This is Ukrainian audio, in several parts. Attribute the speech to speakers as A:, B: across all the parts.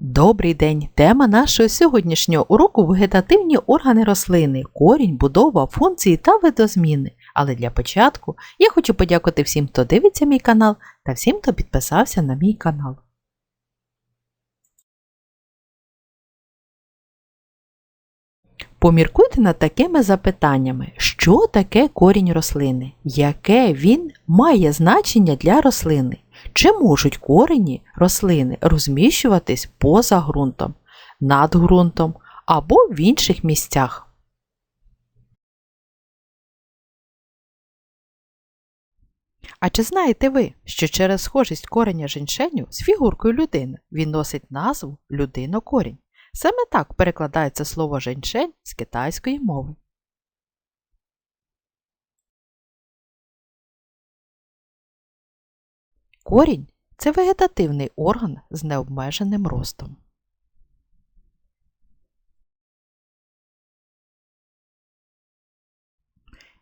A: Добрий день! Тема нашого сьогоднішнього уроку вегетативні органи рослини, корінь, будова, функції та видозміни. Але для початку я хочу подякувати всім, хто дивиться мій канал та всім, хто підписався на мій канал. Поміркуйте над такими запитаннями, що таке корінь рослини, яке він має значення для рослини, чи можуть корені рослини розміщуватись поза ґрунтом, над ґрунтом або в інших місцях. А чи знаєте ви, що через схожість кореня женьшеню з фігуркою людини він носить назву людинокорінь? Саме так перекладається слово женьшень з китайської мови. Корінь це вегетативний орган з необмеженим ростом.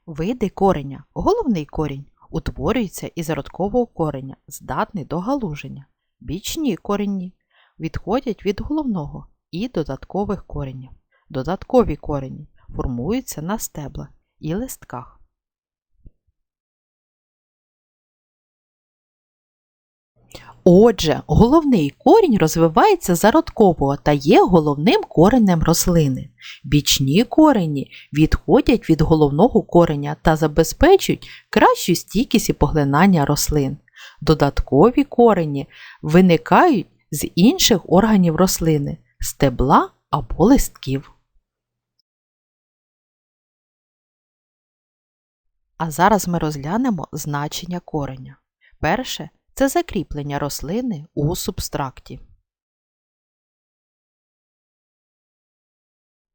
A: Види кореня. Головний корінь утворюється із родкового кореня, здатний до галуження. Бічні корені відходять від головного і додаткових коренів. Додаткові корені формуються на стеблах і листках. Отже, головний корінь розвивається зародково та є головним коренем рослини. Бічні корені відходять від головного кореня та забезпечують кращу стійкість і поглинання рослин. Додаткові корені виникають з інших органів рослини стебла або листків. А зараз ми розглянемо значення кореня. Перше це закріплення рослини у субстракті.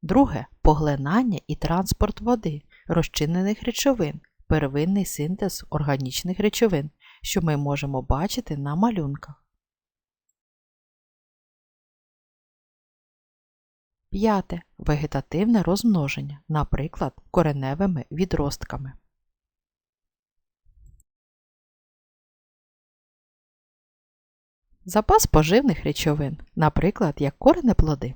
A: Друге поглинання і транспорт води, розчинених речовин, первинний синтез органічних речовин, що ми можемо бачити на малюнках. П'яте вегетативне розмноження, наприклад, кореневими відростками. Запас поживних речовин, наприклад, як коренеплоди.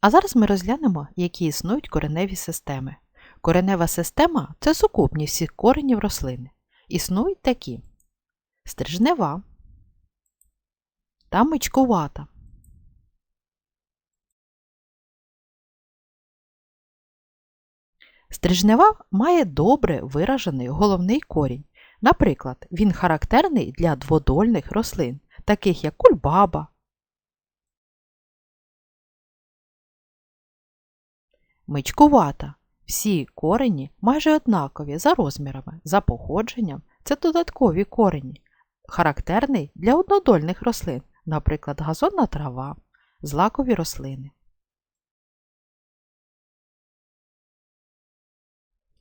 A: А зараз ми розглянемо, які існують кореневі системи. Коренева система це сукупність всіх коренів рослини. Існують такі стрижнева та мичкувата. Стрижнева має добре виражений головний корінь. Наприклад, він характерний для дводольних рослин, таких як кульбаба. Мичкувата. Всі корені майже однакові за розмірами, за походженням це додаткові корені, характерний для однодольних рослин, наприклад, газонна трава, злакові рослини.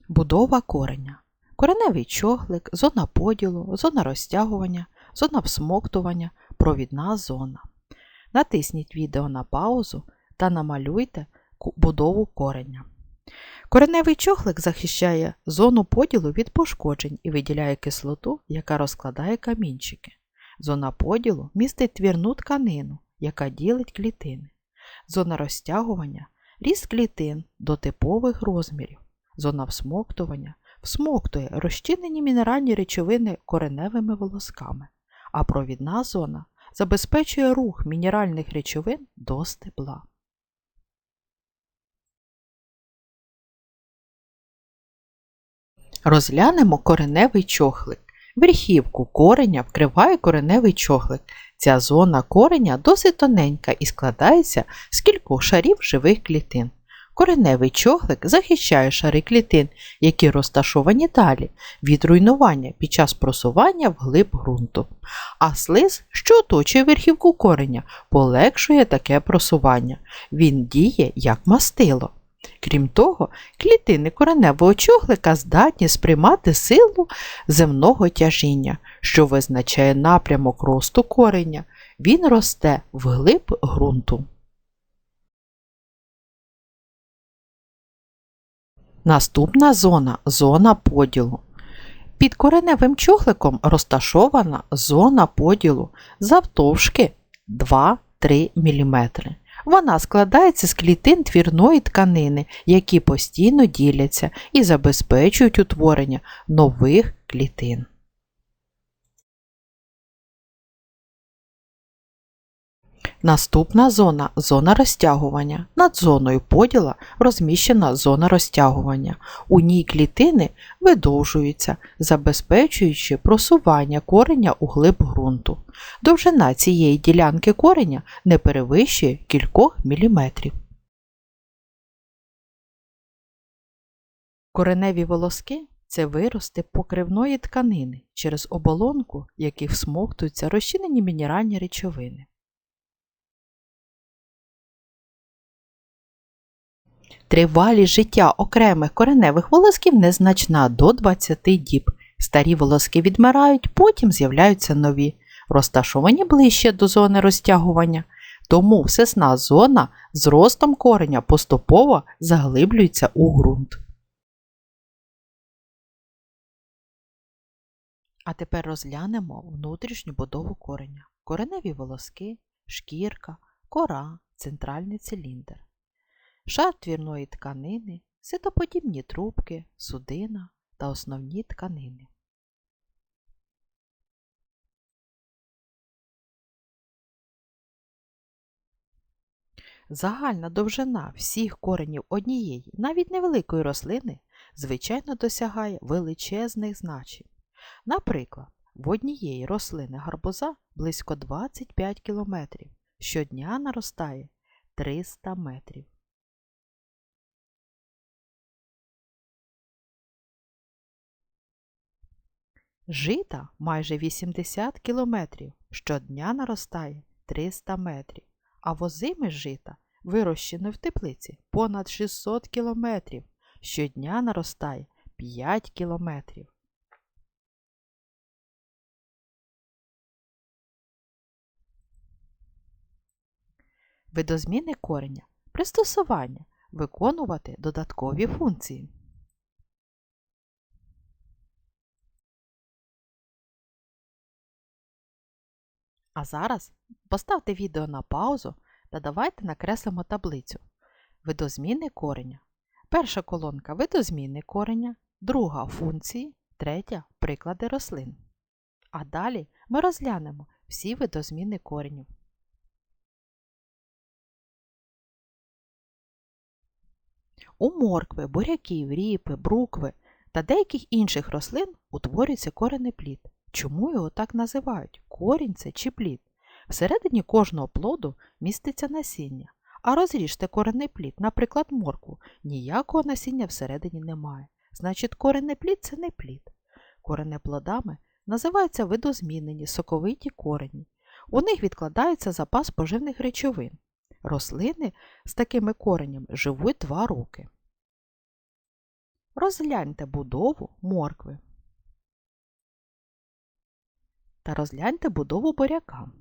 A: Будова кореня. Кореневий чохлик, зона поділу, зона розтягування, зона всмоктування, провідна зона. Натисніть відео на паузу та намалюйте будову кореня. Кореневий чохлик захищає зону поділу від пошкоджень і виділяє кислоту, яка розкладає камінчики. Зона поділу містить твірну тканину, яка ділить клітини. Зона розтягування ріст клітин до типових розмірів. Зона всмоктування всмоктує розчинені мінеральні речовини кореневими волосками, а провідна зона забезпечує рух мінеральних речовин до стебла. Розглянемо кореневий чохлик. Верхівку кореня вкриває кореневий чохлик. Ця зона кореня досить тоненька і складається з кількох шарів живих клітин. Кореневий чохлик захищає шари клітин, які розташовані далі від руйнування під час просування вглиб ґрунту. А слиз, що оточує верхівку кореня, полегшує таке просування. Він діє як мастило. Крім того, клітини кореневого чохлика здатні сприймати силу земного тяжіння, що визначає напрямок росту кореня. Він росте вглиб ґрунту. Наступна зона зона поділу. Під кореневим чохликом розташована зона поділу завтовшки 2-3 мм. Вона складається з клітин твірної тканини, які постійно діляться і забезпечують утворення нових клітин. Наступна зона зона розтягування. Над зоною поділа розміщена зона розтягування. У ній клітини видовжуються, забезпечуючи просування кореня у глиб ґрунту. Довжина цієї ділянки кореня не перевищує кількох міліметрів. Кореневі волоски це вирости покривної тканини, через оболонку яких всмоктуються розчинені мінеральні речовини. Тривалість життя окремих кореневих волосків незначна до 20 діб. Старі волоски відмирають, потім з'являються нові, розташовані ближче до зони розтягування. Тому всесна зона з ростом кореня поступово заглиблюється у ґрунт. А тепер розглянемо внутрішню будову кореня. Кореневі волоски, шкірка, кора, центральний циліндр шар твірної тканини, ситоподібні трубки, судина та основні тканини. Загальна довжина всіх коренів однієї, навіть невеликої рослини, звичайно досягає величезних значень. Наприклад, в однієї рослини гарбуза близько 25 км, щодня наростає 300 метрів. Жита майже 80 кілометрів, щодня наростає 300 метрів, а возими жита, вирощеної в теплиці, понад 600 кілометрів, щодня наростає 5 кілометрів. Видозміни кореня. Пристосування. Виконувати додаткові функції. А зараз поставте відео на паузу та давайте накреслимо таблицю. Видозміни кореня. Перша колонка видозміни кореня, друга функції, третя приклади рослин. А далі ми розглянемо всі видозміни коренів. У моркви, буряків, ріпи, брукви та деяких інших рослин утворюється корений плід. Чому його так називають? Корінь це чи плід? Всередині кожного плоду міститься насіння, а розріжте коренний плід, наприклад, моркву, ніякого насіння всередині немає. Значить, коренний плід це не плід. Коренеплодами називаються видозмінені, соковиті корені. У них відкладається запас поживних речовин. Рослини з такими коренями живуть два роки. Розгляньте будову моркви та розгляньте будову буряка.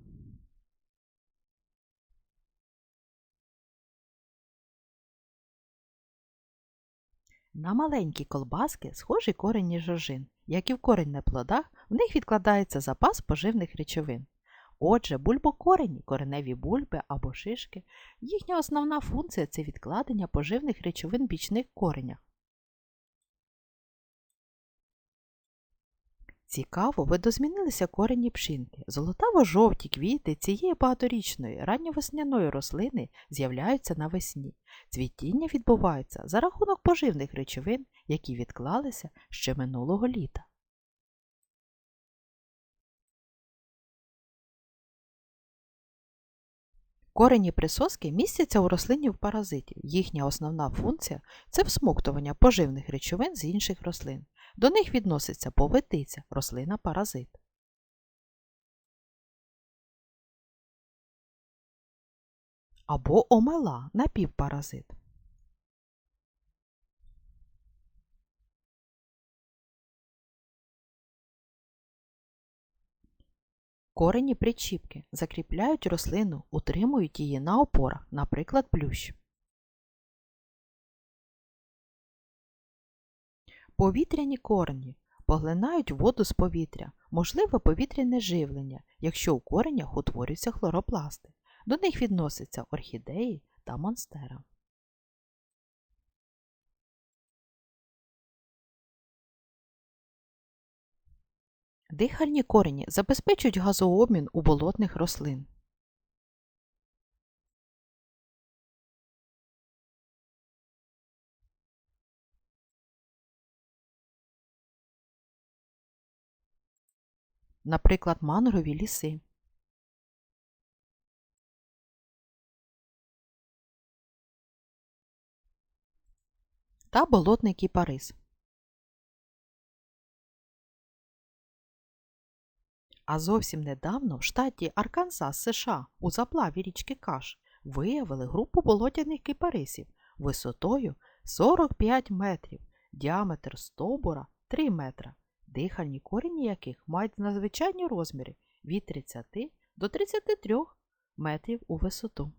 A: На маленькі колбаски схожі корені жожин. Як і в корень на плодах, в них відкладається запас поживних речовин. Отже, бульбокорені, кореневі бульби або шишки, їхня основна функція це відкладення поживних речовин в бічних коренях. Цікаво, видозмінилися корені пшинки. Золотаво-жовті квіти цієї багаторічної ранньовесняної рослини з'являються навесні. Цвітіння відбувається за рахунок поживних речовин, які відклалися ще минулого літа. Корені присоски містяться у рослинів паразитів. Їхня основна функція це всмоктування поживних речовин з інших рослин. До них відноситься повитиця, рослина паразит. Або омела напівпаразит. Корені причіпки закріпляють рослину, утримують її на опорах, наприклад, плющ. Повітряні корені поглинають воду з повітря, можливо повітряне живлення, якщо у коренях утворюються хлоропласти. До них відносяться орхідеї та монстера. Дихальні корені забезпечують газообмін у болотних рослин. Наприклад, мангрові ліси. Та болотний кіпарис. А зовсім недавно в штаті Арканзас США у заплаві річки Каш виявили групу болотяних кипарисів висотою 45 метрів, діаметр стовбура 3 метра, дихальні корені яких мають надзвичайні розміри від 30 до 33 метрів у висоту.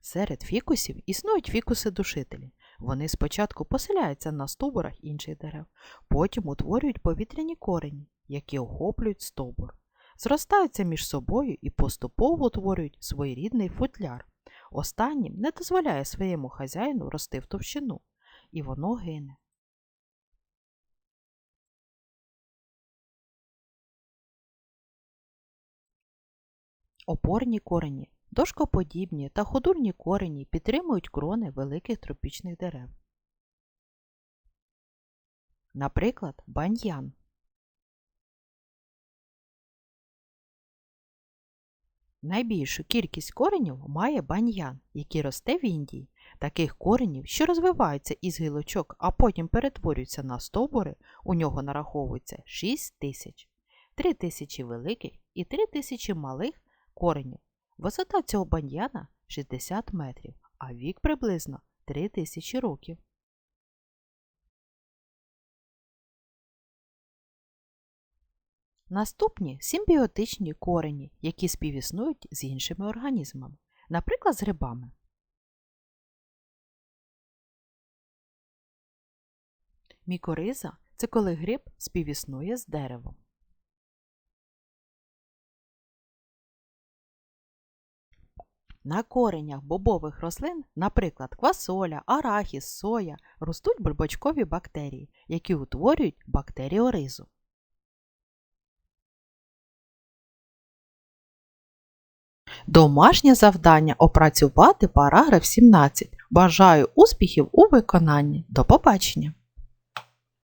A: Серед фікусів існують фікуси-душителі. Вони спочатку поселяються на стовбурах інших дерев, потім утворюють повітряні корені, які охоплюють стовбур, зростаються між собою і поступово утворюють своєрідний футляр. Останнім не дозволяє своєму хазяїну рости в товщину, і воно гине. Опорні корені Дошкоподібні та ходульні корені підтримують крони великих тропічних дерев. Наприклад, баньян. Найбільшу кількість коренів має баньян, який росте в Індії. Таких коренів, що розвиваються із гілочок, а потім перетворюються на стовбури, у нього нараховується 6 тисяч, 3 тисячі великих і 3 тисячі малих коренів. Висота цього баньяна 60 метрів, а вік приблизно 3000 років. Наступні симбіотичні корені, які співіснують з іншими організмами, наприклад, з грибами. Мікориза це коли гриб співіснує з деревом. На коренях бобових рослин, наприклад, квасоля, арахіс, соя, ростуть бульбочкові бактерії, які утворюють бактеріоризу. Домашнє завдання опрацювати параграф 17. Бажаю успіхів у виконанні. До побачення!